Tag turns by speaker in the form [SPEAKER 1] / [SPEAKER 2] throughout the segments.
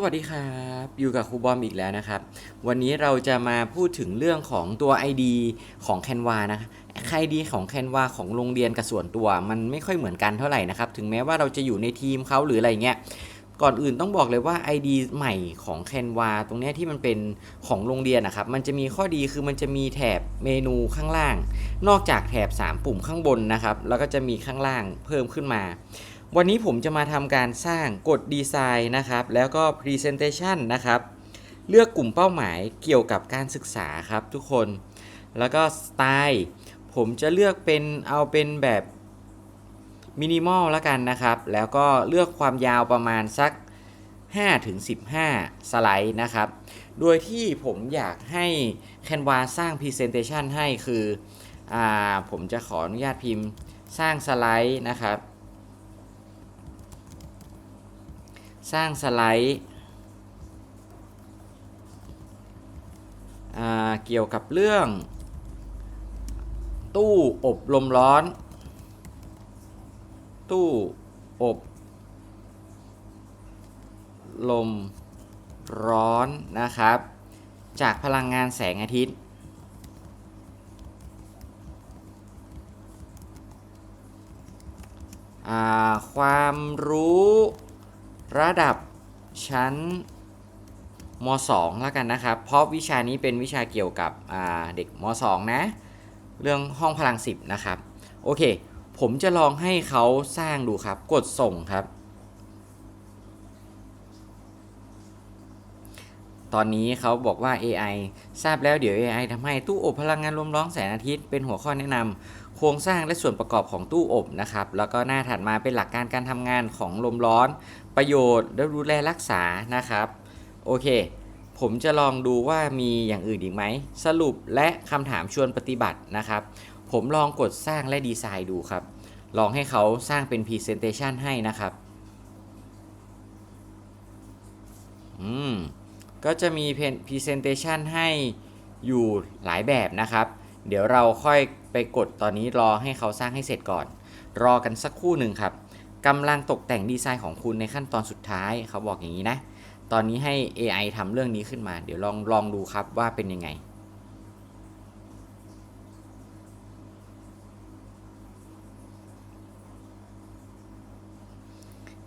[SPEAKER 1] สวัสดีครับ อยู่กับครูบอมอีกแล้วนะครับ วันนี้เราจะมาพูดถึงเรื่องของตัว ID ของ Canva นะครับ ID ของ Canva ของโรงเรียนกับส่วนตัว มันไม่ค่อยเหมือนกันเท่าไหร่นะครับ ถึงแม้ว่าเราจะอยู่ในทีมเขาหรืออะไรเงี้ยก่อนอื่นต้องบอกเลยว่า ID ใหม่ของ Canva ตรงนี้ที่มันเป็นของโรงเรียนนะครับ มันจะมีข้อดีคือมันจะมีแถบเมนูข้างล่าง นอกจากแถบ 3 ปุ่มข้างบนนะครับ แล้วก็จะมีข้างล่างเพิ่มขึ้นมา วันนี้ผมจะมาทำการสร้างกฎดีไซน์นะครับ แล้วก็ Presentation นะครับ เลือกกลุ่มเป้าหมายเกี่ยวกับการศึกษาครับทุกคน แล้วก็สไตล์ผมจะเลือกเป็นเอาเป็นแบบมินิมอลแล้วกันนะครับ แล้วก็เลือกความยาวประมาณสัก 5-15 สไลด์นะครับ โดยที่ผมอยากให้ Canva สร้าง Presentation ให้คืออผมจะขออนุญาตพิมพ์สร้างสไลด์นะครับ สร้างสไลด์เกี่ยวกับเรื่อง ตู้อบลมร้อน ตู้อบลมร้อนนะครับ จากพลังงานแสงอาทิตย์ ความรู้ ระดับชั้นม .2 แล้วกันนะครับ เพราะวิชานี้เป็นวิชาเกี่ยวกับเด็กม .2 นะ เรื่องห้องพลัง 10 นะครับ โอเค ผมจะลองให้เขาสร้างดูครับ กดส่งครับ ตอนนี้เขาบอกว่า AI ทราบแล้วเดี๋ยว AI ทำให้ตู้อบพลังงานลมร้อนแสงอาทิตย์เป็นหัวข้อแนะนำโครงสร้างและส่วนประกอบของตู้อบนะครับ แล้วก็หน้าถัดมาเป็นหลักการการทำงานของลมร้อน ประโยชน์และดูแลรักษานะครับ โอเค ผมจะลองดูว่ามีอย่างอื่นอีกไหม สรุปและคำถามชวนปฏิบัตินะครับ ผมลองกดสร้างและดีไซน์ดูครับ ลองให้เขาสร้างเป็น Presentation ให้นะครับ อืม ก็จะมี Presentation ให้อยู่หลายแบบนะครับ เดี๋ยวเราค่อยไปกดตอนนี้รอให้เขาสร้างให้เสร็จก่อน รอกันสักครู่หนึ่งครับกำลังตกแต่งดีไซน์ของคุณในขั้นตอนสุดท้ายเขาบอกอย่างนี้นะ ตอนนี้ให้ AI ทำเรื่องนี้ขึ้นมา เดี๋ยวลองลองดูครับว่าเป็นยังไง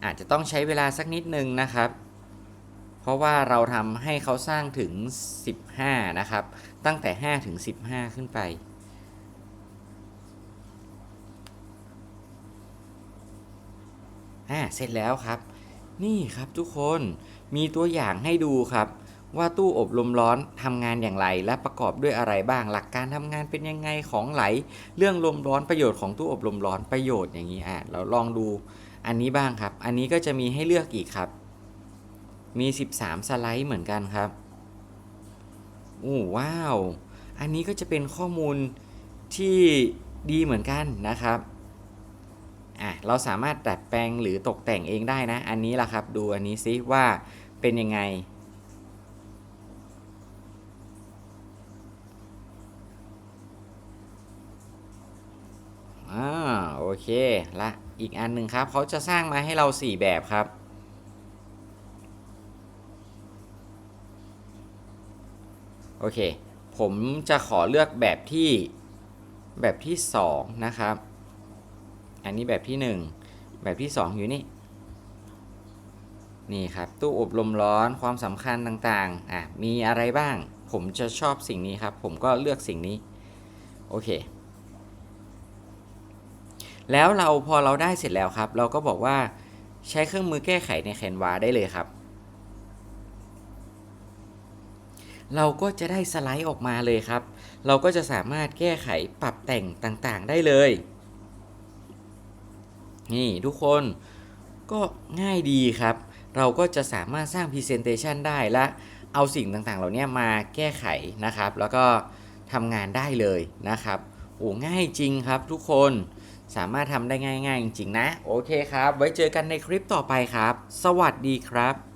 [SPEAKER 1] อาจจะต้องใช้เวลาสักนิดนึงนะครับ เพราะว่าเราทำให้เขาสร้างถึง 15 นะครับ ตั้งแต่ 5 ถึง 15 ขึ้นไป อ่า เสร็จแล้วครับ นี่ครับทุกคน มีตัวอย่างให้ดูครับ ว่าตู้อบลมร้อนทำงานอย่างไร และประกอบด้วยอะไรบ้าง หลักการทำงานเป็นยังไง ของไหล เรื่องลมร้อนประโยชน์ของตู้อบลมร้อนประโยชน์อย่างนี้ อะ เราลองดูอันนี้บ้างครับ อันนี้ก็จะมีให้เลือกอีกครับ มี 13 สไลด์เหมือนกันครับโอ้ว้าว อันนี้ก็จะเป็นข้อมูลที่ดีเหมือนกันนะครับอะเราสามารถดัดแปลงหรือตกแต่งเองได้นะ อันนี้ล่ะครับ ดูอันนี้ซิว่าเป็นยังไง อ่า โอเค ละ อีกอันหนึ่งครับ เขาจะสร้างมาให้เรา 4 แบบครับ โอเค ผมจะขอเลือกแบบที่แบบที่ 2 นะครับ อันนี้แบบที่ 1 แบบที่ 2 อยู่นี่ นี่ครับ ตู้อบลมร้อนความสำคัญต่างๆ อะ มีอะไรบ้าง ผมจะชอบสิ่งนี้ครับ ผมก็เลือกสิ่งนี้ โอเค แล้วเราพอเราได้เสร็จแล้วครับ เราก็บอกว่าใช้เครื่องมือแก้ไขใน Canva ได้เลยครับ เราก็จะได้สไลด์ออกมาเลยครับ เราก็จะสามารถแก้ไขปรับแต่งต่างๆได้เลย นี่ทุกคนก็ง่ายดีครับ เราก็จะสามารถสร้าง Presentation ได้และเอาสิ่งต่างๆ เหล่านี้มาแก้ไขนะครับ แล้วก็ทำงานได้เลยนะครับโอ้ง่ายจริงครับทุกคนสามารถทำได้ง่ายๆ จริงๆนะ โอเคครับ ไว้เจอกันในคลิปต่อไปครับ สวัสดีครับ